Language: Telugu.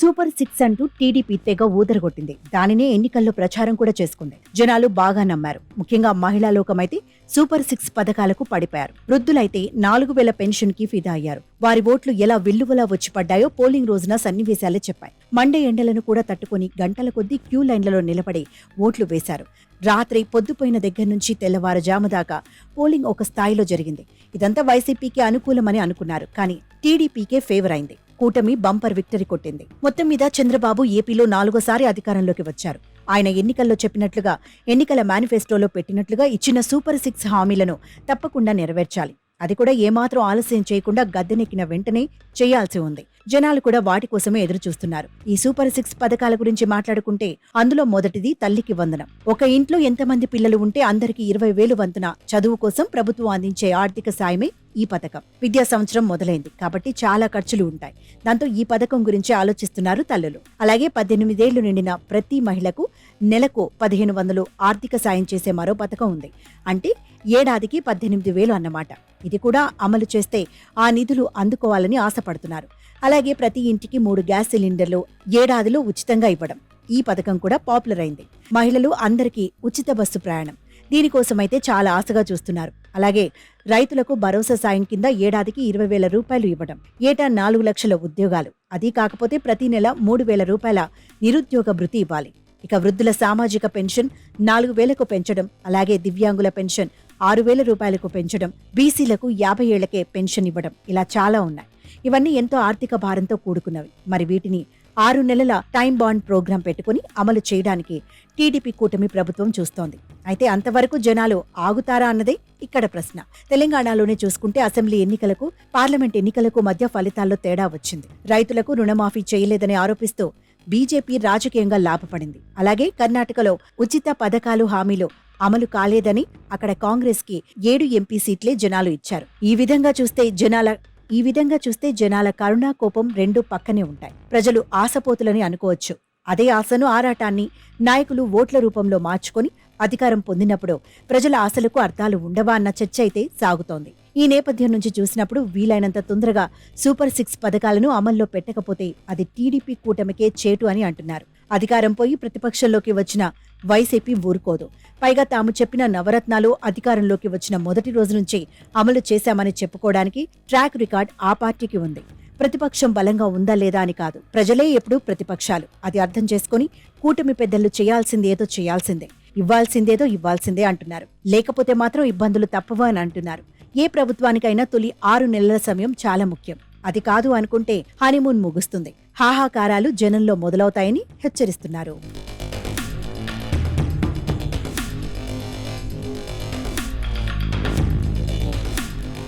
సూపర్ సిక్స్ అంటూ టీడీపీ తెగ ఊదరగొట్టింది. దానినే ఎన్నికల్లో ప్రచారం కూడా చేసుకుంది. జనాలు బాగా నమ్మారు. ముఖ్యంగా మహిళా లోకమైతే సూపర్ సిక్స్ పథకాలకు పడిపోయారు. వృద్ధులైతే నాలుగు వేల పెన్షన్కి ఫిదా అయ్యారు. వారి ఓట్లు ఎలా విల్లువలా వచ్చి పడ్డాయో పోలింగ్ రోజున సన్నివేశాలే చెప్పాయి. మండే ఎండలను కూడా తట్టుకొని గంటల కొద్దీ క్యూ లైన్లలో నిలబడి ఓట్లు వేశారు. రాత్రి పొద్దుపోయిన దగ్గర నుంచి తెల్లవారుజాము దాకా పోలింగ్ ఒక స్థాయిలో జరిగింది. ఇదంతా వైసీపీకి అనుకూలమని అనుకున్నారు. కానీ టీడీపీకే ఫేవర్ అయింది. కూటమి బంపర్ విక్టరీ కొట్టింది. మొత్తం మీద చంద్రబాబు ఏపీలో నాలుగోసారి అధికారంలోకి వచ్చారు. ఆయన ఎన్నికల్లో చెప్పినట్లుగా ఎన్నికల మేనిఫెస్టోలో పెట్టినట్లుగా ఇచ్చిన సూపర్ సిక్స్ హామీలను తప్పకుండా నెరవేర్చాలి. అది కూడా ఏమాత్రం ఆలస్యం చేయకుండా గద్దెనెక్కిన వెంటనే చేయాల్సి ఉంది. జనాలు కూడా వాటి కోసమే ఎదురు చూస్తున్నారు ఈ సూపర్ సిక్స్ పథకాల గురించి మాట్లాడుకుంటే అందులో మొదటిది తల్లికి వందనం. ఒక ఇంట్లో ఎంతమంది పిల్లలు ఉంటే అందరికీ ఇరవై వేలు వంతున చదువు కోసం ప్రభుత్వం అందించే ఆర్థిక సాయమే ఈ పథకం. విద్యా సంవత్సరం మొదలైంది కాబట్టి చాలా ఖర్చులు ఉంటాయి. దాంతో ఈ పథకం గురించి ఆలోచిస్తున్నారు తల్లులు. అలాగే పద్దెనిమిదేళ్ళు నిండిన ప్రతి మహిళకు నెలకు పదిహేను వందలు ఆర్థిక సాయం చేసే మరో పథకం ఉంది. అంటే ఏడాదికి పద్దెనిమిది వేలు అన్నమాట. ఇది కూడా అమలు చేస్తే ఆ నిధులు అందుకోవాలని ఆశపడుతున్నారు. అలాగే ప్రతి ఇంటికి మూడు గ్యాస్ సిలిండర్లు ఏడాదిలో ఉచితంగా ఇవ్వడం. ఈ పథకం కూడా పాపులర్ అయింది. మహిళలు అందరికీ ఉచిత బస్సు ప్రయాణం. దీనికోసమైతే చాలా ఆశగా చూస్తున్నారు. అలాగే రైతులకు భరోసా సాయం కింద ఏడాదికి ఇరవై వేల రూపాయలు ఇవ్వడం. ఏటా నాలుగు లక్షల ఉద్యోగాలు. అది కాకపోతే ప్రతి నెల మూడు వేల రూపాయల నిరుద్యోగ భృతి ఇవ్వాలి. ఇక వృద్ధుల సామాజిక పెన్షన్ నాలుగు వేలకు పెంచడం అలాగే దివ్యాంగుల పెన్షన్ ఆరు వేల రూపాయలకు పెంచడం బీసీలకు యాభై ఏళ్ళకే పెన్షన్ ఇవ్వడం ఇలా చాలా ఉన్నాయి. ఇవన్నీ ఎంతో ఆర్థిక భారంతో కూడుకున్నవి. మరి వీటిని ఆరు నెలల టైం బాండ్ ప్రోగ్రాం పెట్టుకుని అమలు చేయడానికి టీడీపీ కూటమి ప్రభుత్వం చూస్తోంది. అయితే అంతవరకు జనాలు ఆగుతారా అన్నదే ఇక్కడ ప్రశ్న. తెలంగాణలోనే చూసుకుంటే అసెంబ్లీ ఎన్నికలకు పార్లమెంట్ ఎన్నికలకు మధ్య ఫలితాల్లో తేడా వచ్చింది. రైతులకు రుణమాఫీ చేయలేదని ఆరోపిస్తూ బీజేపీ రాజకీయంగా లాభపడింది. అలాగే కర్ణాటకలో ఉచిత పథకాలు హామీలు అమలు కాలేదని అక్కడ కాంగ్రెస్కి ఏడు ఎంపీ సీట్లే జనాలు ఇచ్చారు. ఈ విధంగా చూస్తే జనాల ఈ విధంగా చూస్తే జనాల కరుణా కోపం రెండు పక్కనే ఉంటాయి. ప్రజలు ఆశపోతులని అనుకోవచ్చు. అదే ఆశను ఆరాటాన్ని నాయకులు ఓట్ల రూపంలో మార్చుకొని అధికారం పొందినప్పుడు ప్రజల ఆశలకు అర్థాలు ఉండవా అన్న చర్చ అయితే సాగుతోంది. ఈ నేపథ్యం నుంచి చూసినప్పుడు వీలైనంత తొందరగా సూపర్ సిక్స్ పథకాలను అమల్లో పెట్టకపోతే అది టీడీపీ కూటమికే చేటు అని అంటున్నారు. అధికారం పోయి ప్రతిపక్షంలోకి వచ్చిన వైసీపీ ఊరుకోదు. పైగా తాము చెప్పిన నవరత్నాలు అధికారంలోకి వచ్చిన మొదటి రోజు నుంచి అమలు చేశామని చెప్పుకోవడానికి ట్రాక్ రికార్డ్ ఆ పార్టీకి ఉంది. ప్రతిపక్షం బలంగా ఉందా లేదా అని కాదు. ప్రజలే ఎప్పుడూ ప్రతిపక్షాలు. అది అర్థం చేసుకుని కూటమి పెద్దలు చేయాల్సిందేదో చేయాల్సిందే. ఇవ్వాల్సిందేదో ఇవ్వాల్సిందే అంటున్నారు. లేకపోతే మాత్రం ఇబ్బందులు తప్పవు అని అంటున్నారు. ఏ ప్రభుత్వానికైనా తొలి ఆరు నెలల సమయం చాలా ముఖ్యం. అది కాదు అనుకుంటే హనీమూన్ ముగుస్తుంది. హాహాకారాలు జనంలో మొదలవుతాయని హెచ్చరిస్తున్నారు.